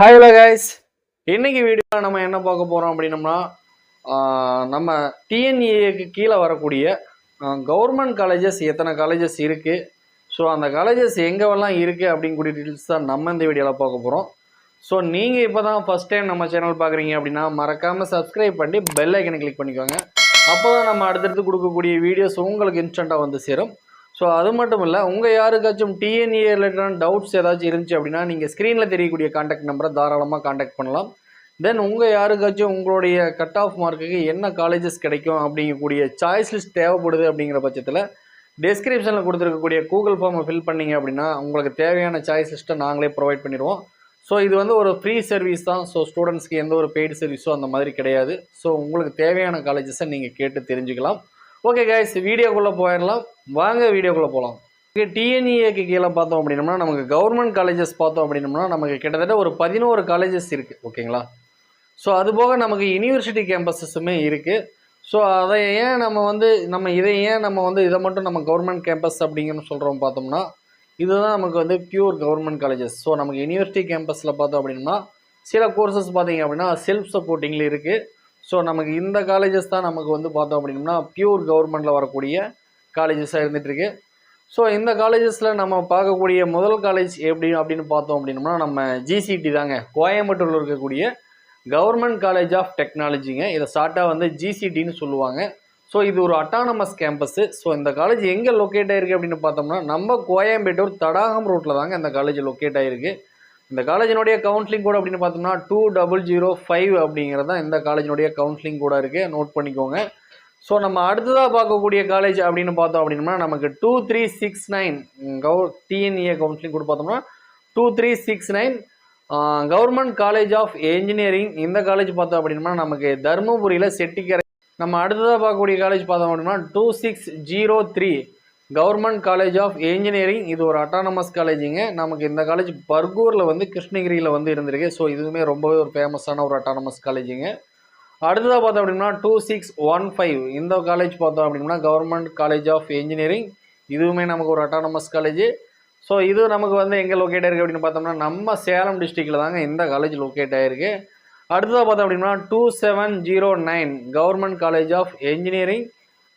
Hi hello guys இன்னைக்கு video நம்ம என்ன பார்க்க போகிறோம் அப்படின்னம்னா நம்ம டிஎன்இஏக்கு கீழே வரக்கூடிய கவர்மெண்ட் காலேஜஸ் எத்தனை காலேஜஸ் இருக்குது ஸோ அந்த காலேஜஸ் எங்கெல்லாம் இருக்குது அப்படிங்கக்கூடிய டீட்டெயில்ஸ் தான் நம்ம இந்த வீடியோவில் பார்க்க போகிறோம் ஸோ நீங்கள் இப்போ தான் ஃபஸ்ட் டைம் நம்ம சேனல் பார்க்குறீங்க அப்படின்னா மறக்காமல் சப்ஸ்கிரைப் பண்ணி பெல் ஐக்கனை கிளிக் பண்ணிக்கோங்க. அப்போ தான் நம்ம அடுத்தடுத்து கொடுக்கக்கூடிய வீடியோஸ் உங்களுக்கு இன்ஸ்டண்ட்டாக வந்து சேரும். ஸோ அது மட்டும் இல்லை உங்கள் யாருக்காச்சும் டிஎன்ஏ ரிலேட்டடான டவுட்ஸ் ஏதாச்சும் இருந்துச்சு அப்படின்னா நீங்கள் ஸ்க்ரீனில் தெரியக்கூடிய காண்டாக்ட் நம்பரை தாராளமாக காண்டாக்ட் பண்ணலாம். தென் உங்கள் யாருக்காச்சும் உங்களுடைய கட் ஆஃப் மார்க்குக்கு என்ன காலேஜஸ் கிடைக்கும் அப்படிங்கக்கூடிய சாய்ஸ் லிஸ்ட் தேவைப்படுது அப்படிங்கிற பட்சத்தில் டிஸ்கிரிப்ஷனில் கொடுத்துருக்கக்கூடிய கூகுள் ஃபார்மை ஃபில் பண்ணீங்க அப்படின்னா உங்களுக்கு தேவையான சாய்ஸ் லிஸ்ட்டை நாங்களே ப்ரொவைட் பண்ணிடுவோம். ஸோ இது வந்து ஒரு ஃப்ரீ சர்வீஸ் தான். ஸோ ஸ்டூடெண்ட்ஸ்க்கு எந்த ஒரு பெய்டு சர்வீஸோ அந்த மாதிரி கிடையாது. ஸோ உங்களுக்கு தேவையான காலேஜஸை நீங்கள் கேட்டு தெரிஞ்சுக்கலாம். ஓகே கைஸ் வீடியோக்குள்ளே போயிடலாம். வாங்க வீடியோக்குள்ளே போகலாம் டிஎன்இஏக்கு கீழே பார்த்தோம் அப்படின்னம்னா நமக்கு கவர்மெண்ட் காலேஜஸ் பார்த்தோம் அப்படின்னம்னா நமக்கு கிட்டத்தட்ட ஒரு பதினோரு காலேஜஸ் இருக்குது ஓகேங்களா ஸோ அது போக நமக்கு யூனிவர்சிட்டி கேம்பஸஸுமே இருக்குது ஸோ அதை ஏன் நம்ம வந்து நம்ம இதை ஏன் நம்ம வந்து இதை மட்டும் நம்ம கவர்மெண்ட் கேம்பஸ் அப்படிங்கன்னு சொல்கிறோம் பார்த்தோம்னா இதுதான் நமக்கு வந்து பியூர் கவர்மெண்ட் காலேஜஸ் ஸோ நமக்கு யூனிவர்சிட்டி கேம்பஸில் பார்த்தோம் அப்படின்னா சில கோர்சஸ் பார்த்தீங்க அப்படின்னா செல்ஃப் சப்போர்ட்டிங்கில் இருக்குது ஸோ நமக்கு இந்த காலேஜஸ் தான் நமக்கு வந்து பார்த்தோம் அப்படின்னா பியூர் கவர்மெண்ட்டில் வரக்கூடிய காலேஜஸாக இருந்துகிட்ருக்கு ஸோ இந்த காலேஜஸில் நம்ம பார்க்கக்கூடிய முதல் காலேஜ் எப்படி அப்படின்னு பார்த்தோம் அப்படின்னம்னா நம்ம ஜிசிடி தாங்க. கோயம்புத்தூரில் இருக்கக்கூடிய கவர்மெண்ட் காலேஜ் ஆஃப் டெக்னாலஜிங்க இதை ஷார்ட்டாக வந்து ஜிசிடின்னு சொல்லுவாங்க. ஸோ இது ஒரு அட்டானமஸ் கேம்பஸ்ஸு ஸோ இந்த காலேஜ் எங்கே லொக்கேட் ஆகிருக்கு அப்படின்னு பார்த்தோம்னா நம்ம கோயம்பேட்டூர் தடாகம் ரோட்டில் தாங்க இந்த காலேஜ் லொக்கேட் ஆகிருக்கு இந்த காலேஜினுடைய கவுன்சிலிங் கூட அப்படின்னு பார்த்தோம்னா டூ டபுள் ஜீரோ ஃபைவ் அப்படிங்கிறது தான் இந்த காலேஜினுடைய கவுன்சிலிங் கூட இருக்குது நோட் பண்ணிக்கோங்க. ஸோ நம்ம அடுத்ததாக பார்க்கக்கூடிய காலேஜ் அப்படின்னு பார்த்தோம் அப்படின்னா நமக்கு டூ த்ரீ சிக்ஸ் நைன் கவு டிஎன்ஏ கவுன்சிலிங் கூட பார்த்தோம்னா two three six nine government college of engineering இந்த காலேஜ் பார்த்தோம் அப்படின்னா நமக்கு தருமபுரியில் செட்டிக்கரை. நம்ம அடுத்ததாக பார்க்கக்கூடிய காலேஜ் பார்த்தோம் அப்படின்னா two six zero three government college of engineering இது ஒரு அட்டானமஸ் காலேஜுங்க. நமக்கு இந்த காலேஜ் பர்கூரில் வந்து கிருஷ்ணகிரியில் வந்து இருந்திருக்கு. ஸோ இதுவுமே ரொம்பவே ஒரு ஃபேமஸான ஒரு அட்டானமஸ் காலேஜுங்க. அடுத்ததாக பார்த்தோம் அப்படின்னா டூ சிக்ஸ் ஒன் ஃபைவ் இந்த காலேஜ் பார்த்தோம் அப்படின்னா கவர்மெண்ட் காலேஜ் ஆஃப் இன்ஜினியரிங் இதுவுமே நமக்கு ஒரு அட்டானமஸ் காலேஜ். ஸோ இது நமக்கு வந்து எங்கே லொக்கேட் ஆயிருக்கு அப்படின்னு பார்த்தோம்னா நம்ம சேலம் டிஸ்ட்ரிக்டில் தாங்க இந்த காலேஜ் லொக்கேட் ஆயிருக்கு. அடுத்ததாக பார்த்தோம் அப்படின்னா two seven zero nine government college of engineering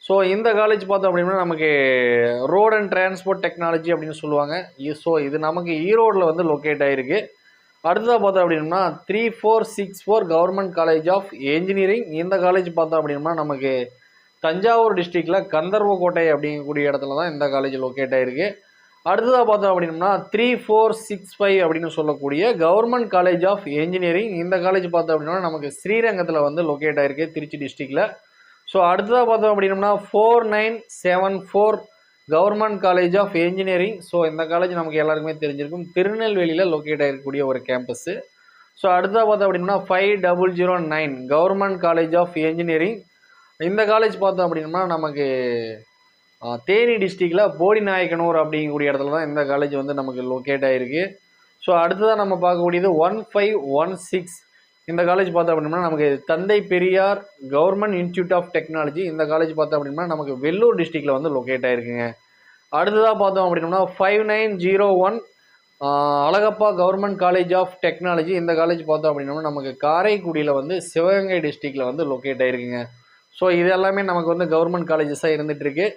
so இந்த காலேஜ் பார்த்தோம் அப்படின்னா நமக்கு ரோட் அண்ட் டிரான்ஸ்போர்ட் டெக்னாலஜி அப்படின்னு சொல்லுவாங்க. ஸோ இது நமக்கு ஈரோடில் வந்து லொக்கேட் ஆகிருக்கு அடுத்ததாக பார்த்தோம் அப்படின்னா three four six four government college of engineering இந்த காலேஜ் பார்த்தோம் அப்படின்னா நமக்கு தஞ்சாவூர் டிஸ்ட்ரிக்டில் கந்தர்வக்கோட்டை அப்படிங்கக்கூடிய இடத்துல தான் இந்த காலேஜ் லொக்கேட் ஆகிருக்கு அடுத்ததாக பார்த்தோம் அப்படின்னா த்ரீ ஃபோர் சிக்ஸ் ஃபைவ் அப்படின்னு சொல்லக்கூடிய கவர்மெண்ட் காலேஜ் ஆஃப் என்ஜினியரிங் இந்த காலேஜ் பார்த்தோம் அப்படின்னா நமக்கு ஸ்ரீரங்கத்தில் வந்து லொக்கேட் ஆகிருக்கு திருச்சி டிஸ்ட்ரிக்டில் ஸோ அடுத்ததாக பார்த்தோம் அப்படின்னம்னா four nine seven four government college of engineering so இந்த காலேஜ் நமக்கு எல்லாருக்குமே தெரிஞ்சிருக்கும். திருநெல்வேலியில் லொக்கேட் ஆகிருக்கக்கூடிய ஒரு கேம்பஸ்ஸு ஸோ அடுத்ததாக பார்த்தோம் அப்படின்னா five double zero nine government college of engineering இந்த காலேஜ் பார்த்தோம் அப்படின்னா நமக்கு தேனி டிஸ்ட்ரிக்டில் போடி நாயக்கனூர் அப்படிங்கக்கூடிய இடத்துல தான் இந்த காலேஜ் வந்து நமக்கு லொக்கேட் ஆகிருக்கு ஸோ அடுத்ததாக நம்ம பார்க்கக்கூடியது ஒன் ஃபைவ் ஒன் சிக்ஸ் இந்த காலேஜ் பார்த்தோம் அப்படின்னா நமக்கு Thanthai Periyar government institute of technology இந்த காலேஜ் பார்த்தோம் அப்படின்னா நமக்கு வெள்ளூர் டிஸ்ட்ரிக்டில் வந்து லொக்கேட் ஆயிருக்குங்க. அடுத்ததாக பார்த்தோம் அப்படின்னா five nine zero one Alagappa government college of technology இந்த காலேஜ் பார்த்தோம் அப்படின்னா நமக்கு காரைக்குடியில் வந்து சிவகங்கை டிஸ்ட்ரிக்டில் வந்து லொக்கேட் ஆயிருக்குங்க. ஸோ இது எல்லாமே நமக்கு வந்து கவர்மெண்ட் காலேஜஸாக இருந்துகிட்ருக்கு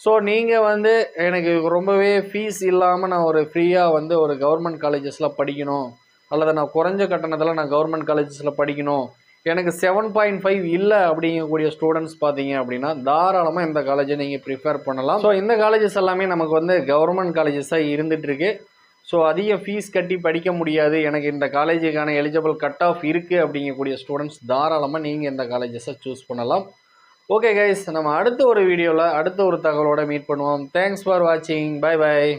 ஸோ நீங்கள் வந்து எனக்கு ரொம்பவே ஃபீஸ் இல்லாமல் நான் ஒரு ஃப்ரீயாக வந்து ஒரு கவர்மெண்ட் காலேஜஸில் படிக்கணும். அல்லது நான் குறைஞ்ச கட்டணத்தில் நான் கவர்மெண்ட் காலேஜஸில் படிக்கணும். எனக்கு செவன் பாயிண்ட் ஃபைவ் இல்லை அப்படிங்கக்கூடிய ஸ்டூடெண்ட்ஸ் பார்த்தீங்க அப்படின்னா தாராளமாக இந்த காலேஜை நீங்கள் ப்ரிஃபர் பண்ணலாம். ஸோ இந்த காலேஜஸ் எல்லாமே நமக்கு வந்து கவர்மெண்ட் காலேஜஸாக இருந்துகிட்ருக்கு ஸோ அதிக ஃபீஸ் கட்டி படிக்க முடியாது. எனக்கு இந்த காலேஜுக்கான எலிஜிபிள் கட் ஆஃப் இருக்குது அப்படிங்கக்கூடிய ஸ்டூடெண்ட்ஸ் தாராளமாக நீங்கள் இந்த காலேஜஸை சூஸ் பண்ணலாம். ஓகே கைஸ் நம்ம அடுத்த ஒரு வீடியோவில் அடுத்த ஒரு தகவலோட மீட் பண்ணுவோம். தேங்க்ஸ் ஃபார் வாட்சிங் பை பாய்